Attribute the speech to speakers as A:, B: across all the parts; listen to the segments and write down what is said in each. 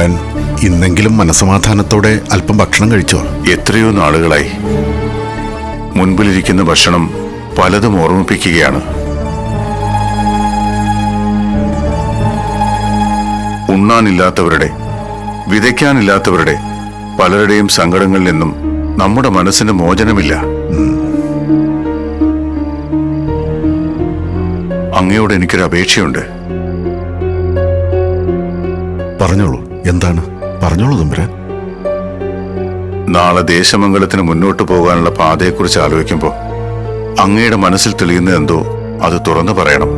A: തമ്പുരാൻ ഇന്നെങ്കിലും മനസമാധാനത്തോടെ അല്പം ഭക്ഷണം കഴിച്ചോ?
B: എത്രയോ നാളുകളായി. മുൻപിലിരിക്കുന്ന ഭക്ഷണം പലതും ഓർമ്മിപ്പിക്കുകയാണ്. ഉണ്ണാനില്ലാത്തവരുടെ വിതയ്ക്കാനില്ലാത്തവരുടെ പലരുടെയും സങ്കടങ്ങളിൽ നിന്നും നമ്മുടെ മനസ്സിന് മോചനമില്ല. അങ്ങയോട് എനിക്കൊരു അപേക്ഷയുണ്ട്.
A: പറഞ്ഞോളൂ. എന്താണ്? പറഞ്ഞോളൂ തമ്പുരാൻ.
B: നാളെ ദേശമംഗലത്തിന് മുന്നോട്ട് പോകാനുള്ള പാതയെക്കുറിച്ച് ആലോചിക്കുമ്പോൾ അങ്ങയുടെ മനസ്സിൽ തെളിയുന്നത് എന്തോ അത് തുറന്നു പറയണം.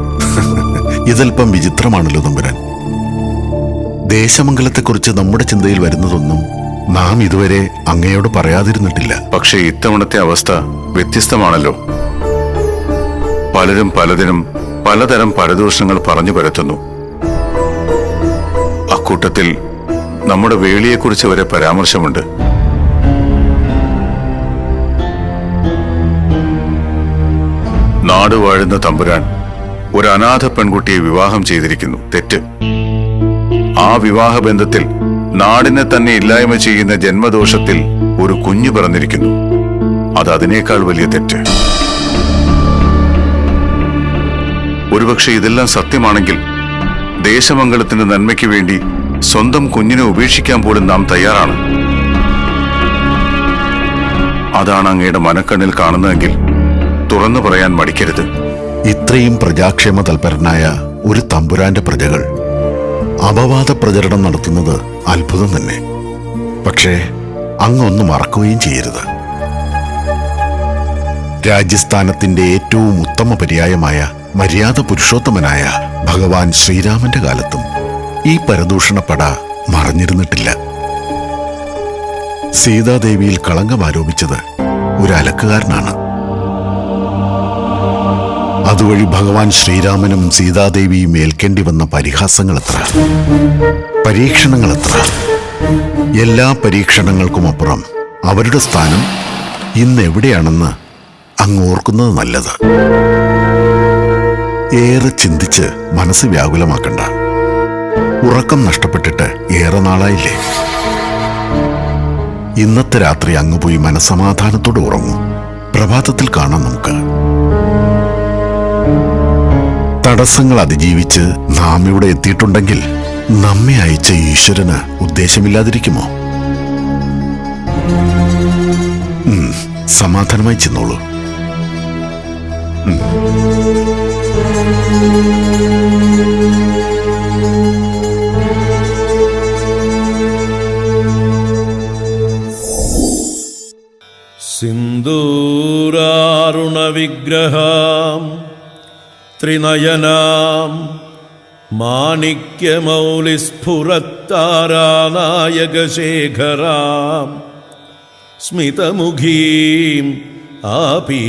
A: ഇതല്പം വിചിത്രമാണല്ലോ തമ്പുരാൻ. ദേശമംഗലത്തെക്കുറിച്ച് നമ്മുടെ ചിന്തയിൽ വരുന്നതൊന്നും നാം ഇതുവരെ അങ്ങയോട് പറയാതിരുന്നിട്ടില്ല.
B: പക്ഷേ ഇത്തവണത്തെ അവസ്ഥ വ്യത്യസ്തമാണല്ലോ. പലരും പലതിനും പലതരം പരദൂഷണങ്ങൾ പറഞ്ഞു പരത്തുന്നു. അക്കൂട്ടത്തിൽ നമ്മുടെ വേളിയെക്കുറിച്ച് വരെ പരാമർശമുണ്ട്. നാട് വാഴുന്ന തമ്പുരാൻ ഒരു അനാഥ പെൺകുട്ടിയെ വിവാഹം ചെയ്തിരിക്കുന്നു. തെറ്റ്. ആ വിവാഹ ബന്ധത്തിൽ നാടിനെ തന്നെ ഇല്ലായ്മ ചെയ്യുന്ന ജന്മദോഷത്തിൽ ഒരു കുഞ്ഞു പിറന്നിരിക്കുന്നു. അത് അതിനേക്കാൾ വലിയ തെറ്റ്. ഒരുപക്ഷെ ഇതെല്ലാം സത്യമാണെങ്കിൽ ദേശമംഗലത്തിന്റെ നന്മയ്ക്ക് വേണ്ടി സ്വന്തം കുഞ്ഞിനെ ഉപേക്ഷിക്കാൻ പോലും നാം തയ്യാറാണ്. അതാണ് അങ്ങയുടെ മനക്കണ്ണിൽ കാണുന്നതെങ്കിൽ തുറന്നു പറയാൻ മടിക്കരുത്.
A: ഇത്രയും പ്രജാക്ഷേമ തൽപരനായ ഒരു തമ്പുരാന്റെ പ്രജകൾ അപവാദ പ്രചരണം നടത്തുന്നത് അത്ഭുതം തന്നെ. പക്ഷേ അങ്ങൊന്നും മറക്കുകയും ചെയ്യരുത്. രാജ്യസ്ഥാനത്തിന്റെ ഏറ്റവും ഉത്തമ പര്യായമായ മര്യാദ പുരുഷോത്തമനായ ഭഗവാൻ ശ്രീരാമന്റെ കാലത്തും ഈ പരദൂഷണപ്പട മറഞ്ഞിരുന്നിട്ടില്ല. സീതാദേവിയിൽ കളങ്കം ആരോപിച്ചത് ഒരു അലക്കുകാരനാണ്. അതുവഴി ഭഗവാൻ ശ്രീരാമനും സീതാദേവിയും ഏൽക്കേണ്ടി വന്ന പരിഹാസങ്ങൾ എത്ര പരീക്ഷണങ്ങൾ എത്ര എല്ലാ പരീക്ഷണങ്ങൾക്കും അപ്പുറം അവരുടെ സ്ഥാനം ഇന്ന് എവിടെയാണെന്ന് അങ്ങ് ഓർക്കുന്നത് നല്ലത്. ഏറെ ചിന്തിച്ച് മനസ്സ് വ്യാകുലമാക്കണ്ട. ഉറക്കം നഷ്ടപ്പെട്ടിട്ട് ഏറെ നാളായില്ലേ? ഇന്നത്തെ രാത്രി അങ്ങ് പോയി മനസമാധാനത്തോടെ ഉറങ്ങും. പ്രഭാതത്തിൽ കാണാം നമുക്ക്. തടസ്സങ്ങൾ അതിജീവിച്ച് നാം ഇവിടെ എത്തിയിട്ടുണ്ടെങ്കിൽ നമ്മെ അയച്ച ഈശ്വരന് ഉദ്ദേശമില്ലാതിരിക്കുമോ? സമാധാനമായി ചെന്നോളൂ.
C: സിന്ദൂരാരുണവിഗ്രഹാം ത്രിനയനാം മാണിക്യമൗലിസ്ഫുരത്താരാനായകശേഖരാം സ്മിതമുഖീം ആപീനവക്ഷോരുഹാം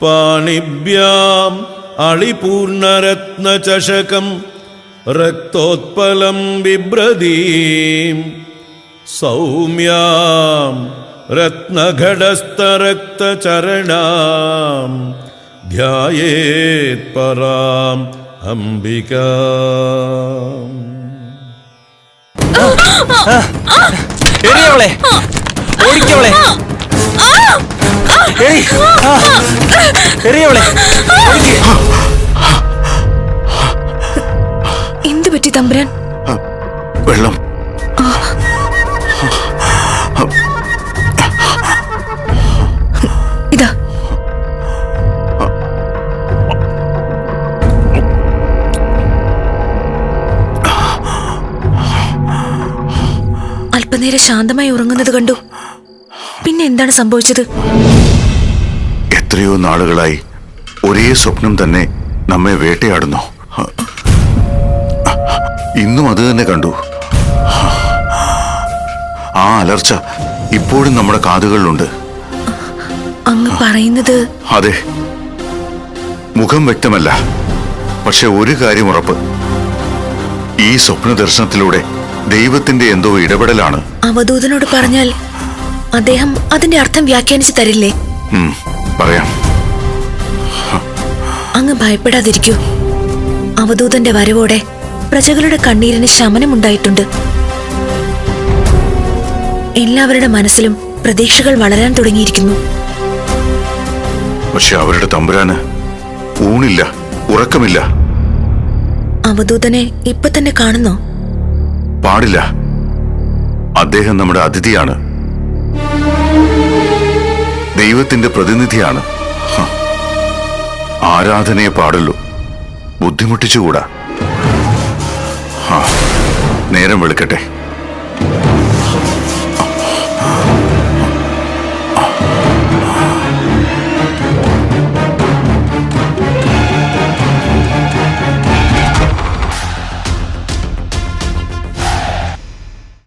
C: പാണിഭ്യാം അളിപൂർണരത്നചഷകം രക്തോത്പലം ബിഭ്രതീം സൗമ്യാം രത്നഘടസ്ഥരക്തചരണാം ധ്യായേത് പരാം അംബിക.
D: എറിയവളെ ഓടിക്കവളെ എറി ആ. എറിയവളെ ഓടിക്ക്.
E: എന്തു പറ്റി തമ്പുരാൻ?
B: വെള്ളം.
E: അല്പനേരം ശാന്തമായി ഉറങ്ങുന്നത് കണ്ടു. പിന്നെ എന്താണ് സംഭവിച്ചത്?
B: എത്രയോ നാളുകളായി ഒരേ സ്വപ്നം തന്നെ നമ്മെ വേട്ടയാടുന്നു. ഇന്നും അത് തന്നെ കണ്ടു. ആ അലർച്ച ഇപ്പോഴും നമ്മുടെ കാതുകളിലുണ്ട്.
E: അങ്ങ് പറയുന്നത്
B: അതെ. മുഖം വ്യക്തമല്ല. പക്ഷെ ഒരു കാര്യം ഉറപ്പ്. ഈ സ്വപ്ന ദർശനത്തിലൂടെ ദൈവത്തിന്റെ എന്തോ ഇടപെടലാണ്.
E: അവധൂതനോട് പറഞ്ഞാൽ അദ്ദേഹം അതിന്റെ അർത്ഥം വ്യാഖ്യാനിച്ചു തരില്ലേ?
B: പറയാം.
E: അങ്ങ് ഭയപ്പെടാതിരിക്കൂ. അവധൂതന്റെ വരവോടെ പ്രജകളുടെ കണ്ണീരിന് ശമനമുണ്ടായിട്ടുണ്ട്. എല്ലാവരുടെ മനസ്സിലും പ്രതീക്ഷകൾ വളരാൻ തുടങ്ങിയിരിക്കുന്നു.
B: പക്ഷെ അവരുടെ തമ്പുരാന് ഊണില്ല ഉറക്കമില്ല.
E: അവധൂതനെ ഇപ്പൊ തന്നെ കാണുന്നോ?
B: പാടില്ല. അദ്ദേഹം നമ്മുടെ അതിഥിയാണ്. ദൈവത്തിന്റെ പ്രതിനിധിയാണ്. ആരാധനയെ പാടുള്ളൂ. ബുദ്ധിമുട്ടിച്ചുകൂടാ. നേരം വെളുക്കട്ടെ.